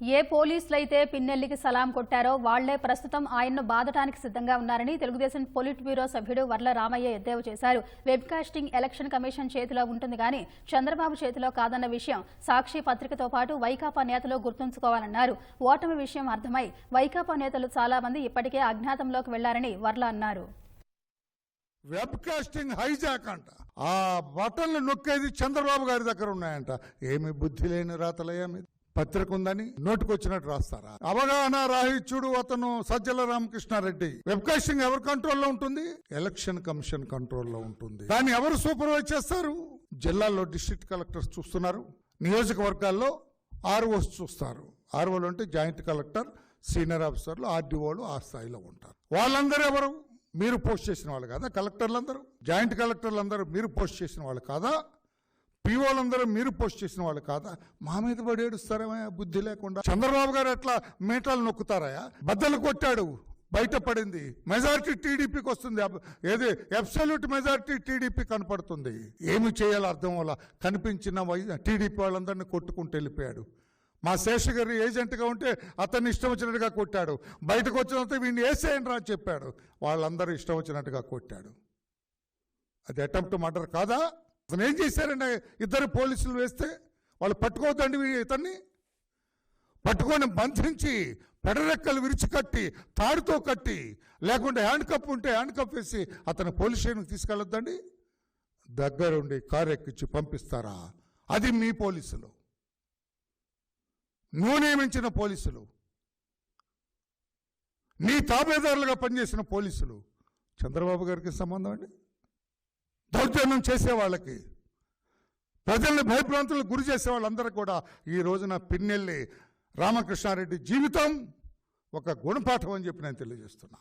ఏ పోలీసులైతే పిన్నెల్లికి సలాం కొట్టారో వాళ్ళే ప్రస్తుతం ఆయన్ను బాధటానికి సిద్ధంగా ఉన్నారని తెలుగుదేశం పొలిట్ బ్యూరో సభ్యుడు వర్ల రామయ్య ఎద్దేవ చేశారు. వెబ్కాస్టింగ్ ఎలక్షన్ కమిషన్ చేతిలో ఉంటుంది కానీ చంద్రబాబు చేతిలో కాదన్న విషయం సాక్షి పత్రికతో పాటు వైకాపా నేతలు గుర్తుంచుకోవాలన్నారు. ఓటమి విషయం అర్థమై వైకాపా నేతలు చాలా మంది ఇప్పటికే అజ్ఞాతంలోకి వెళ్ళారని వర్ల అన్నారు. వెబ్కాస్టింగ్ హైజాక్ అంట. ఆ బటన్లు నొక్కేది చంద్రబాబు గారి దగ్గర ఉన్నాయంట. ఏమి బుద్ధి లేని రాతలయ్యా మీద. పత్రిక ఉందని నోటుకొచ్చినట్టు రాస్తారా? అవగాహన రాహిత్యుడు అతను సజ్జల రామకృష్ణారెడ్డి. వెబ్కాస్టింగ్ ఎవరు ఎవరి కంట్రోల్లో ఉంటుంది? ఎలక్షన్ కమిషన్ కంట్రోల్లో ఉంటుంది. దాన్ని ఎవరు సూపర్వైజ్ చేస్తారు? జిల్లాల్లో డిస్ట్రిక్ట్ కలెక్టర్స్ చూస్తున్నారు. నియోజకవర్గాల్లో ఆర్ఓస్ చూస్తారు. ఆర్ఓలు అంటే జాయింట్ కలెక్టర్ సీనియర్ ఆఫీసర్లు ఆర్డీఓలు ఆ స్థాయిలో ఉంటారు. వాళ్ళందరూ ఎవరు? మీరు పోస్ట్ చేసిన వాళ్ళు కాదా? కలెక్టర్లందరూ? జాయింట్ కలెక్టర్లు అందరూ మీరు పోస్ట్ చేసిన వాళ్ళు కాదా? పీఓలందరూ మీరు పోస్ట్ చేసిన వాళ్ళు కాదా? మా మీద పడి ఏడుస్తారేమయ్యా? బుద్ధి లేకుండా. చంద్రబాబు గారు ఎట్లా మీటాలు నొక్కుతారయా బద్దలు కొట్టాడు. బయటపడింది మెజారిటీ టీడీపీకి వస్తుంది. ఏది? అబ్సల్యూట్ మెజారిటీ టీడీపీ కనపడుతుంది. ఏమి చేయాలో అర్థం వల్ల కనిపించిన టీడీపీ వాళ్ళందరినీ కొట్టుకుంటూ వెళ్ళిపోయాడు. మా శేషగారి ఏజెంట్గా ఉంటే అతన్ని ఇష్టం వచ్చినట్టుగా కొట్టాడు. బయటకు వచ్చినంత వీడిని వేసేయండి రా చెప్పాడు. వాళ్ళందరూ ఇష్టం వచ్చినట్టుగా కొట్టాడు. అది అటెంప్ట్ మర్డర్ కాదా? అతను ఏం చేశారండి ఇద్దరు పోలీసులు వేస్తే వాళ్ళు పట్టుకోవద్దండి ఇతన్ని. పట్టుకొని బంధించి పెడరెక్కలు విరిచి కట్టి తాడుతో కట్టి లేకుంటే హ్యాండ్ కప్ ఉంటే హ్యాండ్ కప్ వేసి అతను పోలీస్ స్టేషన్కి తీసుకెళ్ళొద్దండి. దగ్గరుండి కారు ఎక్కించి పంపిస్తారా? అది మీ పోలీసులు. నువ్వు నియమించిన పోలీసులు. నీ తాబేదారులుగా పనిచేసిన పోలీసులు. చంద్రబాబు గారికి సంబంధం అండి? దౌర్జన్యం చేసే వాళ్ళకి ప్రజల్ని భయప్రాంతులకు గురి చేసే వాళ్ళందరూ కూడా ఈ రోజున పిన్నెల్లి రామకృష్ణారెడ్డి జీవితం ఒక గుణపాఠం అని చెప్పి నేను తెలియజేస్తున్నా.